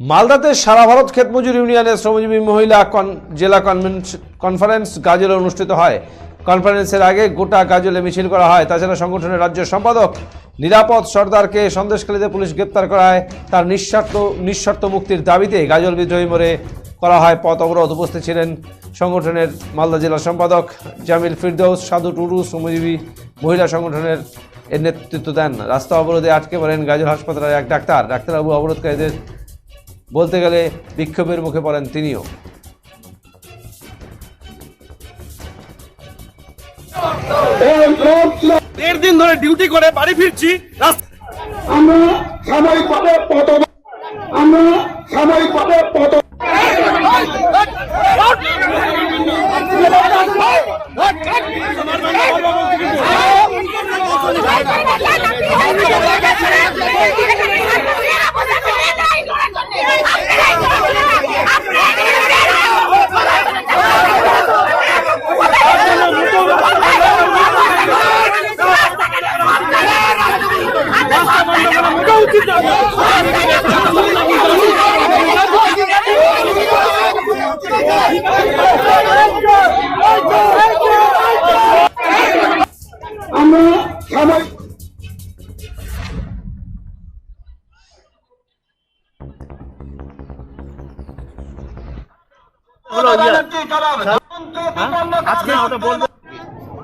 মালদাতে সারা ভারত ক্ষেতমজুর ইউনিয়নের শ্রমজীবী মহিলা জেলা কনফারেন্স গাজলে অনুষ্ঠিত হয়। কনফারেন্সের আগে গোটা গাজলে মিছিল করা হয়। তাছাড়া সংগঠনের রাজ্য সম্পাদক নিরাপদ সর্দারকে সন্দেশখালীতে পুলিশ গ্রেপ্তার করা হয় তার নিঃস্বার্থ নিঃশর্ত মুক্তির দাবিতে গাজল বিদ্রোহী মোড়ে করা হয় পথ অবরোধ। উপস্থিত ছিলেন সংগঠনের মালদা জেলা সম্পাদক জামিল ফিরদৌস, সাধু টুডু, শ্রমজীবী মহিলা সংগঠনের এর নেতৃত্ব দেন। রাস্তা অবরোধে আটকে পড়েন গাজল হাসপাতালের এক ডাক্তার। ডাক্তারবাবু অবরোধকারীদের বলতে গেলে বিক্ষোভের মুখে পড়েন তিনিও দেড় দিন ধরে ডিউটি করে বাড়ি ফিরছি রাস্তা আমরা সাময়িকভাবে পত আমরা সাময়িকভাবে পত আমরা সাময়িক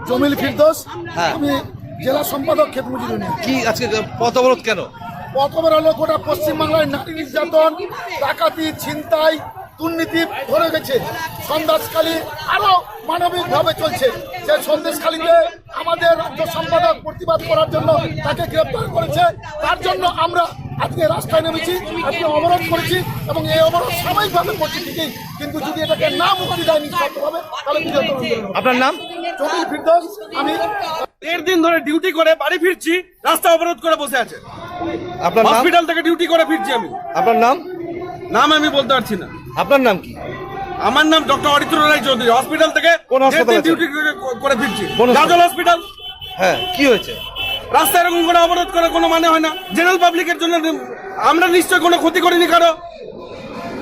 জমিল ফিরদোস। আমি জেলা সম্পাদক ক্ষেতমজুর ইউনিয়ন কি আজকে পথ অবরোধ কেন? প্রথমের হলো গোটা পশ্চিমবাংলায় নারী নির্যাতন ডাকাতি ছিনতাই দুর্নীতি ভরে গেছে। সন্দেশখালী আরও মানবিকভাবে চলছে। সে সন্দেশখালীতে আমাদের রাজ্য সম্পাদক প্রতিবাদ করার জন্য তাকে গ্রেপ্তার করেছে। তার জন্য আমরা আজকে রাস্তায় নেমেছি আজকে অবরোধ করেছি এবং এই অবরোধ সাময়িকভাবে করছি ঠিকই। কিন্তু যদি এটাকে না মুক্তি দেয় নিঃশর্তভাবে তাহলে। আপনার নাম? জমিল ফিরদোস আমি দেড় দিন ধরে ডিউটি করে বাড়ি ফিরছি রাস্তা অবরোধ করে বসে আছে। আপনার নাম? হসপিটাল থেকে ডিউটি করে ফিরছি আমি। আপনার নাম? নাম আমি বলতে পারছি না। আপনার নাম কি? আমার নাম ডক্টর অরিত্র রায় চৌধুরী। হসপিটাল থেকে কোন হাসপাতালে ডিউটি করে ফিরছি। গাজল হসপিটাল হ্যাঁ কি হয়েছে? রাস্তা এরকম করে অবরোধ করে কোনো মানে হয় না। জেনারেল পাবলিকের জন্য আমরা নিশ্চয় কোনো ক্ষতি করিনি কারও।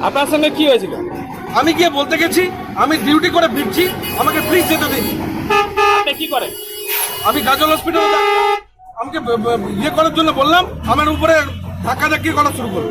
আপনার সঙ্গে কি হয়েছিল? আমি গিয়ে বলতে গেছি আমি ডিউটি করে ফিরছি আমাকে প্লিজ যেতে দিন। কি করেন? আমি গাজল হসপিটাল আমাকে ইয়ে করার জন্য বললাম, আমার উপরে ধাক্কা ধাক্কি করা শুরু করল।